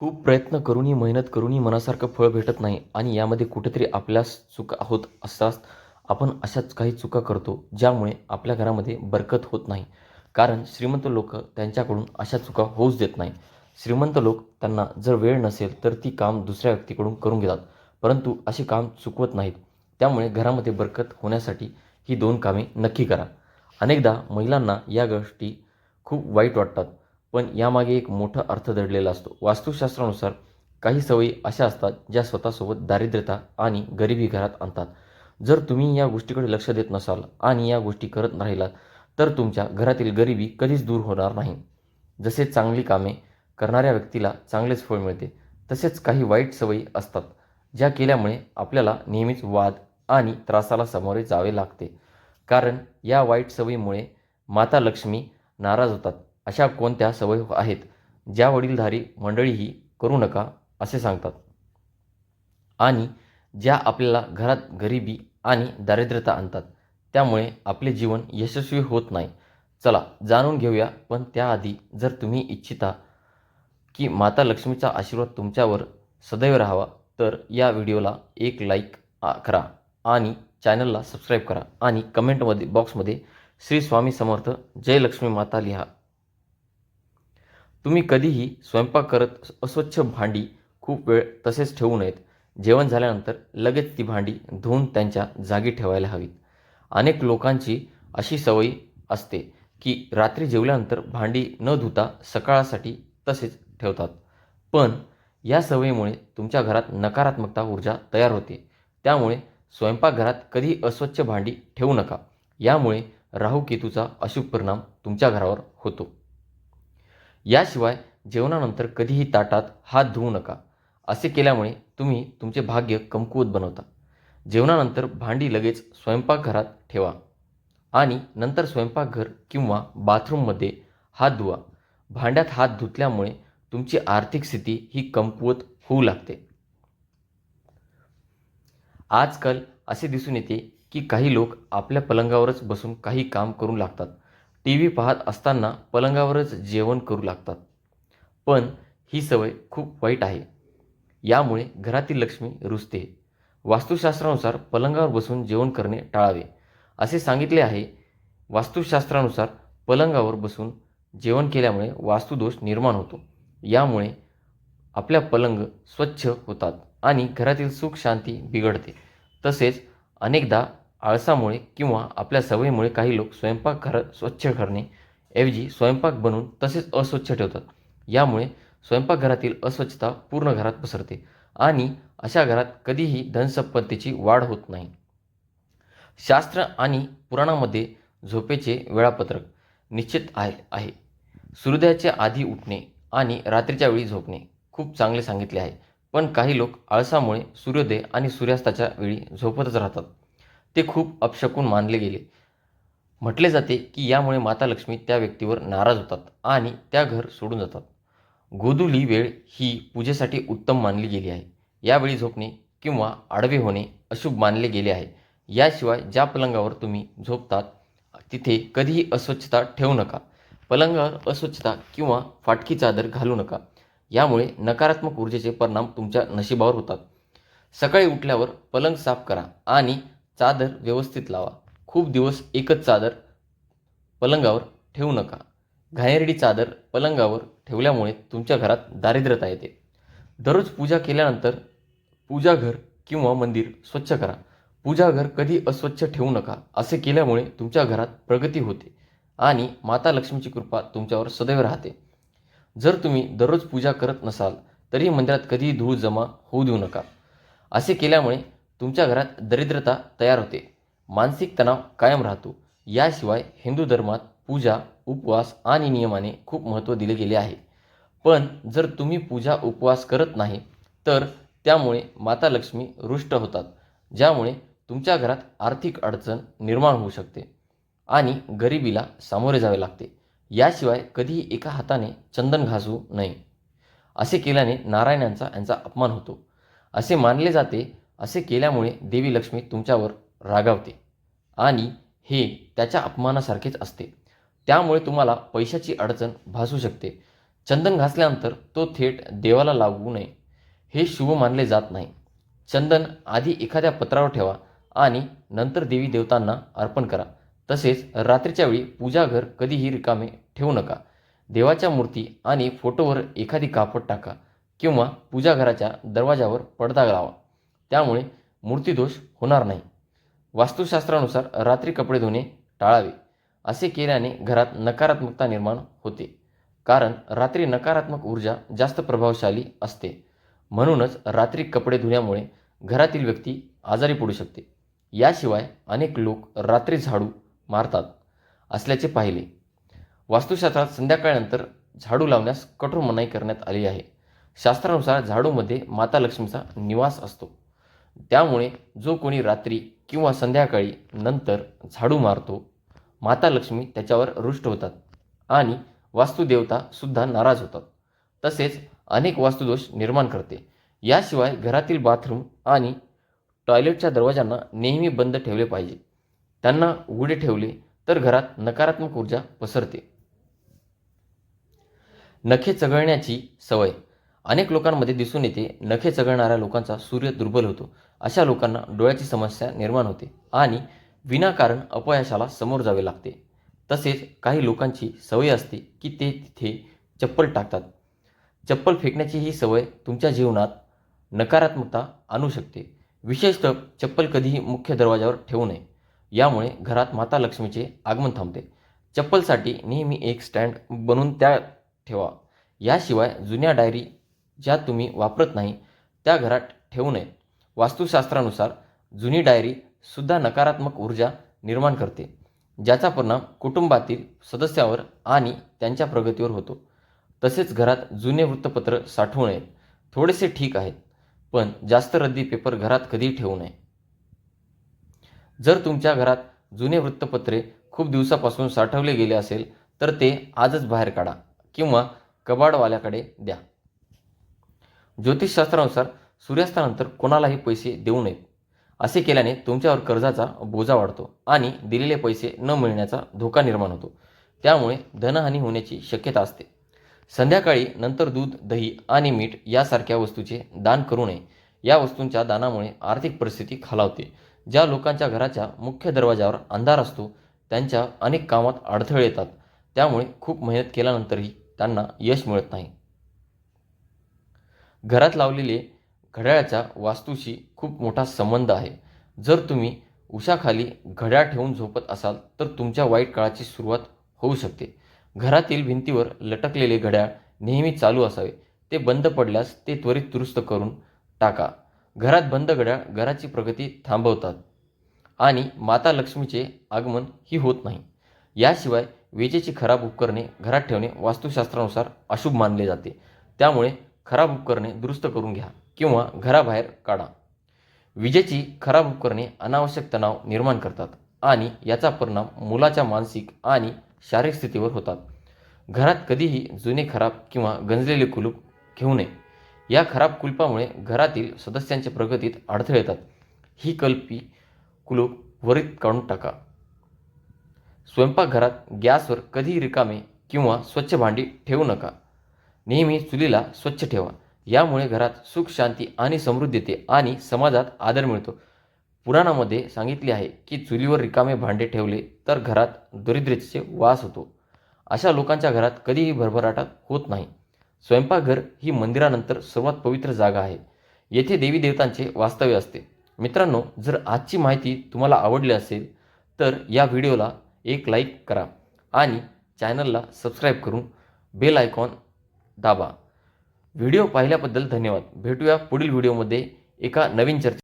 खूप प्रयत्न करूनही मेहनत करूनही मनासारखं फळ भेटत नाही आणि यामध्ये कुठेतरी आपल्यास चुका होत असतात. आपण अशाच काही चुका करतो ज्यामुळे आपल्या घरामध्ये बरकत होत नाही. कारण श्रीमंत लोक त्यांच्याकडून अशा चुका होऊच देत नाही. श्रीमंत लोक त्यांना जर वेळ नसेल तर ती काम दुसऱ्या व्यक्तीकडून करून घेतात. परंतु असे काम चुकवत नाहीत. त्यामुळे घरामध्ये बरकत होण्यासाठी ही दोन कामे नक्की करा. अनेकदा महिलांना या गोष्टी खूप वाईट वाटतात. पण यामागे एक मोठा अर्थ दडलेला असतो. वास्तुशास्त्रानुसार काही सवयी अशा असतात ज्या स्वतःसोबत दारिद्र्यता आणि गरिबी घरात आणतात. जर तुम्ही या गोष्टीकडे लक्ष देत नसाल आणि या गोष्टी करत राहिलात तर तुमच्या घरातील गरिबी कधीच दूर होणार नाही. जसे चांगली कामे करणाऱ्या व्यक्तीला चांगलेच फळ मिळते तसेच काही वाईट सवयी असतात ज्या केल्यामुळे आपल्याला नेहमीच वाद आणि त्रासाला सामोरे जावे लागते. कारण या वाईट सवयीमुळे माता लक्ष्मी नाराज होतात. अशा कोणत्या सवयी आहेत? ज्या वडीलधारी मंडळीही करू नका असे सांगतात. आणि ज्या आपल्याला घरात गरिबी आणि दारिद्र्यता आणतात त्यामुळे आपले जीवन यशस्वी होत नाही. चला जाणून घेऊया. पण त्याआधी जर तुम्ही इच्छिता की माता लक्ष्मीचा आशीर्वाद तुमच्यावर सदैव राहावा तर या व्हिडिओला एक लाईक करा आणि चॅनलला सबस्क्राईब करा. आणि कमेंटमध्ये बॉक्समध्ये श्री स्वामी समर्थ जय लक्ष्मी माता लिहा. तुम्ही कधीही स्वयंपाक करत अस्वच्छ भांडी खूप वेळ तसेच ठेवू नयेत. जेवण झाल्यानंतर लगेच ती भांडी धुवून त्यांच्या जागी ठेवायला हवीत. अनेक लोकांची अशी सवय असते की रात्री जेवल्यानंतर भांडी न धुता सकाळासाठी तसेच ठेवतात. पण या सवयीमुळे तुमच्या घरात नकारात्मकता ऊर्जा तयार होते. त्यामुळे स्वयंपाकघरात कधी अस्वच्छ भांडी ठेवू नका. यामुळे राहू केतूचा अशुभ परिणाम तुमच्या घरावर होतो. याशिवाय जेवणानंतर कधीही ताटात हात धुवू नका. असे केल्यामुळे तुम्ही तुमचे भाग्य कमकुवत बनवता. जेवणानंतर भांडी लगेच स्वयंपाकघरात ठेवा आणि नंतर स्वयंपाकघर किंवा बाथरूममध्ये हात धुवा. भांड्यात हात धुतल्यामुळे तुमची आर्थिक स्थिती ही कमकुवत होऊ लागते. आजकाल असे दिसून येते की काही लोक आपल्या पलंगावरच बसून काही काम करू लागतात. टी व्ही पाहत असताना पलंगावरच जेवण करू लागतात. पण ही सवय खूप वाईट आहे. यामुळे घरातील लक्ष्मी रुजते. वास्तुशास्त्रानुसार पलंगावर बसून जेवण करणे टाळावे. असे सांगितले आहे. वास्तुशास्त्रानुसार पलंगावर बसून जेवण केल्यामुळे वास्तुदोष निर्माण होतो. यामुळे आपल्या पलंग स्वच्छ होतात आणि घरातील सुख शांती बिघडते. तसेच अनेकदा आळसामुळे किंवा आपल्या सवयीमुळे काही लोक स्वयंपाक घर स्वच्छ करणे ऐवजी स्वयंपाक बनवून तसेच अस्वच्छ ठेवतात. यामुळे स्वयंपाकघरातील अस्वच्छता पूर्ण घरात पसरते आणि अशा घरात कधीही धनसंपत्तीची वाढ होत नाही. शास्त्र आणि पुराणामध्ये झोपेचे वेळापत्रक निश्चित आहे आहे. सूर्योदयाच्या आधी उठणे आणि रात्रीच्या वेळी झोपणे खूप चांगले सांगितले आहे. पण काही लोक आळसामुळे सूर्योदय आणि सूर्यास्ताच्या वेळी झोपतच राहतात. ते खूप अपशकून मानले गेले. म्हटले जाते की यामुळे माता लक्ष्मी त्या व्यक्तीवर नाराज होतात आणि त्या घर सोडून जातात. गोधुली वेळ ही पूजेसाठी उत्तम मानली गेली आहे. यावेळी झोपणे किंवा आडवे होणे अशुभ मानले गेले आहे. याशिवाय ज्या पलंगावर तुम्ही झोपतात तिथे कधीही अस्वच्छता ठेवू नका. पलंगावर अस्वच्छता किंवा फाटकी चादर घालू नका. यामुळे नकारात्मक ऊर्जेचे परिणाम तुमच्या नशिबावर होतात. सकाळी उठल्यावर पलंग साफ करा आणि चादर व्यवस्थित लावा. खूप दिवस एकच चादर पलंगावर ठेवू नका. घाणेरडी चादर पलंगावर ठेवल्यामुळे तुमच्या घरात दारिद्र्यता येते. दररोज पूजा केल्यानंतर पूजाघर किंवा मंदिर स्वच्छ करा. पूजाघर कधी अस्वच्छ ठेवू नका असे केल्यामुळे तुमच्या घरात प्रगती होते आणि माता लक्ष्मीची कृपा तुमच्यावर सदैव राहते. जर तुम्ही दररोज पूजा करत नसाल तरी मंदिरात कधीही धूळ जमा होऊ देऊ नका. असे केल्यामुळे तुमच्या घरात दरिद्रता तयार होते. मानसिक तणाव कायम राहतो. याशिवाय हिंदू धर्मात पूजा उपवास आणि नियमाने खूप महत्त्व दिले गेले आहे. पण जर तुम्ही पूजा उपवास करत नाही तर त्यामुळे माता लक्ष्मी रुष्ट होतात ज्यामुळे तुमच्या घरात आर्थिक अडचण निर्माण होऊ शकते आणि गरिबीला सामोरे जावे लागते. याशिवाय कधीही एका हाताने चंदन घासू नये. असे केल्याने नारायणांचा यांचा अपमान होतो. असे मानले जाते असे केल्यामुळे देवी लक्ष्मी तुमच्यावर रागावते. आणि हे त्याच्या अपमानासारखेच असते. त्यामुळे तुम्हाला पैशाची अडचण भासू शकते. चंदन घासल्यानंतर तो थेट देवाला लागू नये. हे शुभ मानले जात नाही. चंदन आधी एखाद्या पत्रावर ठेवा आणि नंतर देवी देवतांना अर्पण करा. तसेच रात्रीच्या वेळी पूजाघर कधीही रिकामे ठेवू नका. देवाच्या मूर्ती आणि फोटोवर एखादी कापड टाका किंवा पूजाघराच्या दरवाजावर पडदा लावा. त्यामुळे मूर्तीदोष होणार नाही. वास्तुशास्त्रानुसार रात्री कपडे धुणे टाळावे असे केल्याने घरात नकारात्मकता निर्माण होते. कारण रात्री नकारात्मक ऊर्जा जास्त प्रभावशाली असते. म्हणूनच रात्री कपडे धुण्यामुळे घरातील व्यक्ती आजारी पडू शकते. याशिवाय अनेक लोक रात्री झाडू मारतात असल्याचे पाहिले. वास्तुशास्त्रात संध्याकाळनंतर झाडू लावण्यास कठोर मनाई करण्यात आली आहे. शास्त्रानुसार झाडूमध्ये माता लक्ष्मीचा निवास असतो. त्यामुळे जो कोणी रात्री किंवा संध्याकाळी नंतर झाडू मारतो माता लक्ष्मी त्याच्यावर रुष्ट होतात आणि वास्तुदेवतासुद्धा नाराज होतात. तसेच अनेक वास्तुदोष निर्माण करते. याशिवाय घरातील बाथरूम आणि टॉयलेटच्या दरवाजांना नेहमी बंद ठेवले पाहिजे. त्यांना उघडे ठेवले तर घरात नकारात्मक ऊर्जा पसरते. नखे चघळण्याची सवय. अनेक लोकांमध्ये दिसून येते नखे चघळणाऱ्या लोकांचा सूर्य दुर्बल होतो. अशा लोकांना डोळ्याची समस्या निर्माण होते आणि विनाकारण अपयशाला समोर जावे लागते. तसेच काही लोकांची सवय असते की ते तिथे चप्पल टाकतात. चप्पल फेकण्याची ही सवय तुमच्या जीवनात नकारात्मकता आणू शकते. विशेषतः चप्पल कधीही मुख्य दरवाजावर ठेवू नये. यामुळे घरात माता लक्ष्मीचे आगमन थांबते. चप्पलसाठी नेहमी एक स्टँड बनवून त्या ठेवा. याशिवाय जुन्या डायरी ज्या तुम्ही वापरत नाही त्या घरात ठेवू नयेत वास्तुशास्त्रानुसार जुनी डायरी सुद्धा नकारात्मक ऊर्जा निर्माण करते ज्याचा परिणाम कुटुंबातील सदस्यावर आणि त्यांच्या प्रगतीवर होतो. तसेच घरात जुने वृत्तपत्र साठवू नये थोडेसे ठीक आहेत पण जास्त रद्दी पेपर घरात कधीही ठेवू नये. जर तुमच्या घरात जुने वृत्तपत्रे खूप दिवसापासून साठवले गेले असेल तर ते आजच बाहेर काढा किंवा कबाडवाल्याकडे द्या. ज्योतिषशास्त्रानुसार सूर्यास्तानंतर कोणालाही पैसे देऊ नयेत. असे केल्याने तुमच्यावर कर्जाचा बोजा वाढतो आणि दिलेले पैसे न मिळण्याचा धोका निर्माण होतो. त्यामुळे धनहानी होण्याची शक्यता असते. संध्याकाळी नंतर दूध दही आणि मीठ यासारख्या वस्तूचे दान करू नये. या वस्तूंच्या दानामुळे आर्थिक परिस्थिती खालावते. ज्या लोकांच्या घराच्या मुख्य दरवाजावर अंधार असतो त्यांच्या अनेक कामात अडथळे येतात. त्यामुळे खूप मेहनत केल्यानंतरही त्यांना यश मिळत नाही. घरात लावलेले घड्याळाचा वास्तूशी खूप मोठा संबंध आहे. जर तुम्ही उशाखाली घड्याळ ठेवून झोपत असाल तर तुमच्या वाईट काळाची सुरुवात होऊ शकते. घरातील भिंतीवर लटकलेले घड्याळ नेहमी चालू असावे. ते बंद पडल्यास ते त्वरित दुरुस्त करून टाका. घरात बंद घड्याळ घराची प्रगती थांबवतात. आणि माता लक्ष्मीचे आगमन ही होत नाही. याशिवाय विजेची खराब उपकरणे घरात ठेवणे वास्तुशास्त्रानुसार अशुभ मानले जाते. त्यामुळे खराब उपकरणे दुरुस्त करून घ्या. किंवा घराबाहेर काढा. विजेची खराब उपकरणे अनावश्यक तणाव निर्माण करतात आणि याचा परिणाम मुलाच्या मानसिक आणि शारीरिक स्थितीवर होतात. घरात कधीही जुने खराब किंवा गंजलेले कुलूप घेऊ नये. या खराब कुलपामुळे घरातील सदस्यांच्या प्रगतीत अडथळे येतात. ही कल्पी कुलूप त्वरित काढून टाका. स्वयंपाकघरात गॅसवर कधीही रिकामे किंवा स्वच्छ भांडी ठेवू नका. नेहमी चुलीला स्वच्छ ठेवा. यामुळे घरात सुख शांती आणि समृद्धी येते आणि समाजात आदर मिळतो. पुराणामध्ये सांगितले आहे की चुलीवर रिकामे भांडे ठेवले तर घरात दरिद्रतेचे वास होतो. अशा लोकांच्या घरात कधीही भरभराटात होत नाही. स्वयंपाकघर ही मंदिरानंतर सर्वात पवित्र जागा आहे. येथे देवी देवतांचे वास्तव्य असते. मित्रांनो जर आजची माहिती तुम्हाला आवडली असेल तर या व्हिडिओला एक लाईक करा आणि चॅनलला सबस्क्राईब करून बेल आयकॉन दाबा. व्हिडिओ पाहिल्याबद्दल धन्यवाद. भेटूया पुढील व्हिडिओमध्ये एका नवीन चर्चे